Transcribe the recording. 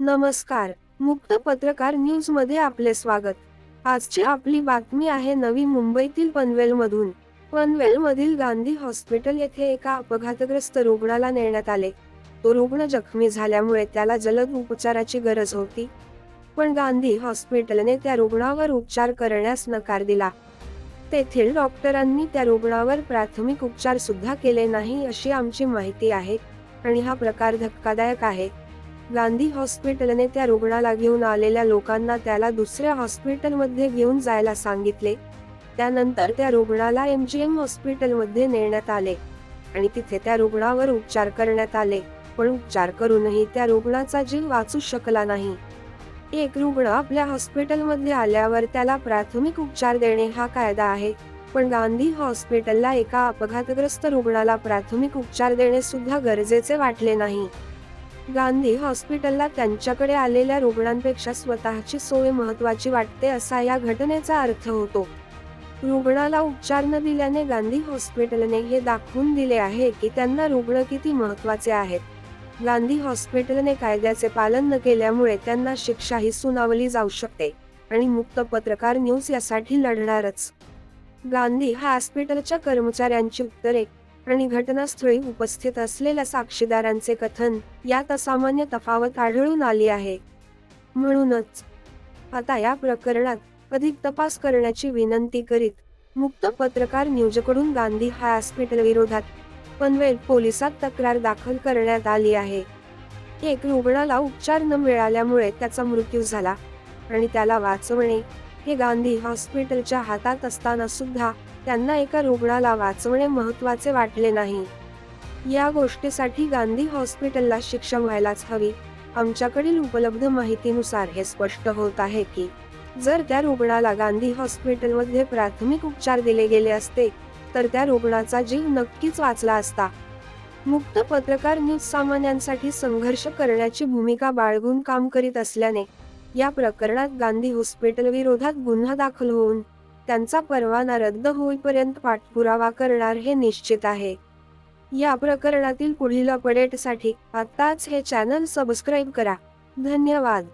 नमस्कार. मुक्त पत्रकार न्यूजमध्ये आपले स्वागत. आजची आपली बातमी आहे नवी मुंबईतील पनवेलमधून. पनवेलमधील गांधी हॉस्पिटल येथे एका अपघातग्रस्त रुग्णाला नेण्यात आले. तो रुग्ण जखमी झाल्यामुळे त्याला जलद उपचाराची गरज होती. पण गांधी हॉस्पिटलने त्या रुग्णावर उपचार करण्यास नकार दिला. तेथील डॉक्टरांनी त्या रुग्णावर प्राथमिक उपचार सुद्धा केले नाही अशी आमची माहिती आहे आणि हा प्रकार धक्कादायक आहे. गांधी हॉस्पिटलने त्या रुग्णाला घेऊन आलेल्या लोकांना त्याला दुसऱ्या हॉस्पिटलमध्ये घेऊन जायला सांगितले. त्यानंतर त्या रुग्णाला एम जी एम हॉस्पिटलमध्ये नेण्यात आले. आणि तिथे त्या रुग्णावर उपचार करण्यात आले. पण उपचार करूनही त्या रुग्णाचा जीव वाचू शकला नाही. एक रुग्ण आपल्या हॉस्पिटलमध्ये आल्यावर त्याला प्राथमिक उपचार देणे हा कायदा आहे. पण गांधी हॉस्पिटलला एका अपघातग्रस्त रुग्णाला प्राथमिक उपचार देणे सुद्धा गरजेचे वाटले नाही. गांधी हॉस्पिटलला त्यांच्याकडे आलेल्या रुग्णांपेक्षा स्वतःची सोय महत्वाची वाटते असा या घटनेचा अर्थ होतो. रुग्णाला उपचार न दिल्याने गांधी हॉस्पिटलने हे दाखवून दिले आहे की त्यांना रुग्ण किती महत्त्वाचे आहेत. गांधी हॉस्पिटलने कायद्याचे पालन न केल्यामुळे त्यांना शिक्षाही सुनावली जाऊ शकते आणि मुक्त पत्रकार न्यूज यासाठी लढणारच. गांधी हॉस्पिटलच्या कर्मचाऱ्यांची उत्तरे आणि घटनास्थळी उपस्थित असलेल्या साक्षीदारांचे कथन यात असामान्य तफावत आढळून आली आहे. म्हणूनच आता या प्रकरणात अधिक तपास करण्याची विनंती करीत मुक्त पत्रकार न्यूजकडून गांधी हॉस्पिटल विरोधात पनवेल पोलिसात तक्रार दाखल करण्यात आली आहे. एक रुग्णाला उपचार न मिळाल्यामुळे त्याचा मृत्यू झाला आणि त्याला वाचवणे हे गांधी हॉस्पिटलच्या हातात असताना सुद्धा त्यांना एका रुग्णाला वाचवणे महत्त्वाचे वाटले नाही. या गोष्टीसाठी गांधी हॉस्पिटलला शिक्षा व्हायलाच हवी. आमच्याकडील उपलब्ध माहितीनुसार हे स्पष्ट होत आहे की जर त्या रुग्णाला गांधी हॉस्पिटलमध्ये प्राथमिक उपचार दिले गेले असते तर त्या रुग्णाचा जीव नक्कीच वाचला असता. मुक्त पत्रकार न्यूज सामान्यांसाठी संघर्ष करण्याची भूमिका बाळगून काम करीत असल्याने या प्रकरणात गांधी हॉस्पिटल विरोधात गुन्हा दाखल होऊन त्यांचा परवाना रद्द होईपर्यंत पाठपुरावा करणार हे निश्चित आहे. या प्रकरणातील पुढील अपडेटसाठी आत्ताच हे चॅनल सबस्क्राईब करा. धन्यवाद.